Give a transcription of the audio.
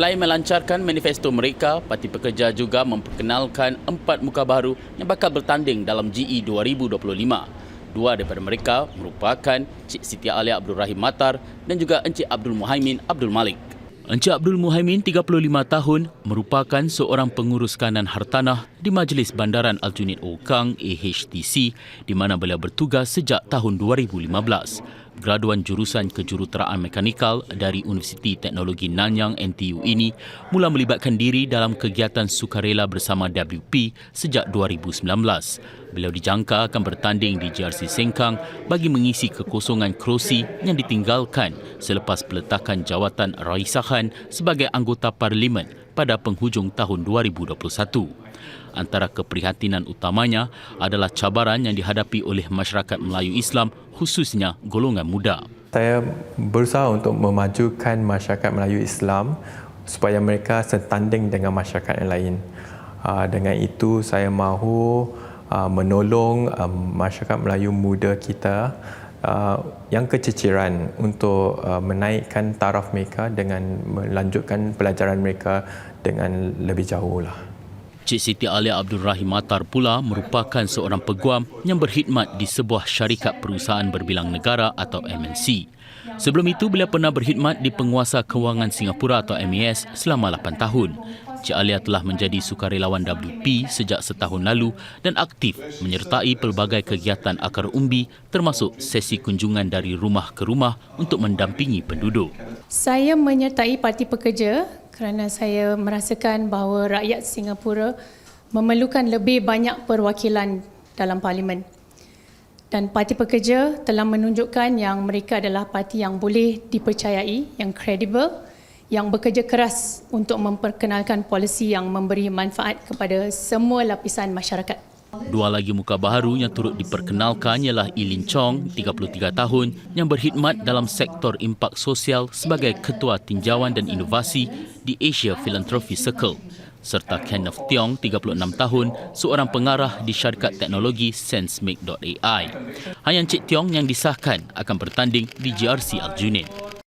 Selain melancarkan manifesto mereka, Parti Pekerja juga memperkenalkan empat muka baru yang bakal bertanding dalam GE 2025. Dua daripada mereka merupakan Cik Siti Alia Abdul Rahim Matar dan juga Encik Abdul Muhaimin Abdul Malik. Encik Abdul Muhaimin, 35 tahun, merupakan seorang pengurus kanan hartanah di Majlis Bandaran Aljunied Okang AHTC di mana beliau bertugas sejak tahun 2015. Graduan jurusan kejuruteraan mekanikal dari Universiti Teknologi Nanyang NTU ini mula melibatkan diri dalam kegiatan sukarela bersama WP sejak 2019. Beliau dijangka akan bertanding di GRC Sengkang bagi mengisi kekosongan kerusi yang ditinggalkan selepas peletakan jawatan raisahan sebagai anggota parlimen pada penghujung tahun 2021. Antara keprihatinan utamanya adalah cabaran yang dihadapi oleh masyarakat Melayu Islam khususnya golongan muda. Saya berusaha untuk memajukan masyarakat Melayu Islam supaya mereka setanding dengan masyarakat yang lain. Ah, Dengan itu saya mahu ah, menolong ah, masyarakat Melayu muda kita ah, yang keciciran untuk ah, menaikkan taraf mereka dengan melanjutkan pelajaran mereka dengan lebih jauh lah. Cik Siti Alia Abdul Rahim Matar pula merupakan seorang peguam yang berkhidmat di sebuah syarikat perusahaan berbilang negara atau MNC. Sebelum itu, beliau pernah berkhidmat di Penguasa Kewangan Singapura atau MAS selama 8 tahun. Cik Alia telah menjadi sukarelawan WP sejak setahun lalu dan aktif menyertai pelbagai kegiatan akar umbi termasuk sesi kunjungan dari rumah ke rumah untuk mendampingi penduduk. Saya menyertai Parti Pekerja kerana saya merasakan bahawa rakyat Singapura memerlukan lebih banyak perwakilan dalam parlimen. Dan Parti Pekerja telah menunjukkan yang mereka adalah parti yang boleh dipercayai, yang kredibel, yang bekerja keras untuk memperkenalkan polisi yang memberi manfaat kepada semua lapisan masyarakat. Dua lagi muka baharu yang turut diperkenalkan ialah Ilin Chong, 33 tahun, yang berkhidmat dalam sektor impak sosial sebagai Ketua Tinjauan dan Inovasi di Asia Philanthropy Circle serta Kenneth Tiong, 36 tahun, seorang pengarah di syarikat teknologi SenseMake.ai. Hanya Encik Tiong yang disahkan akan bertanding di GRC Aljunied.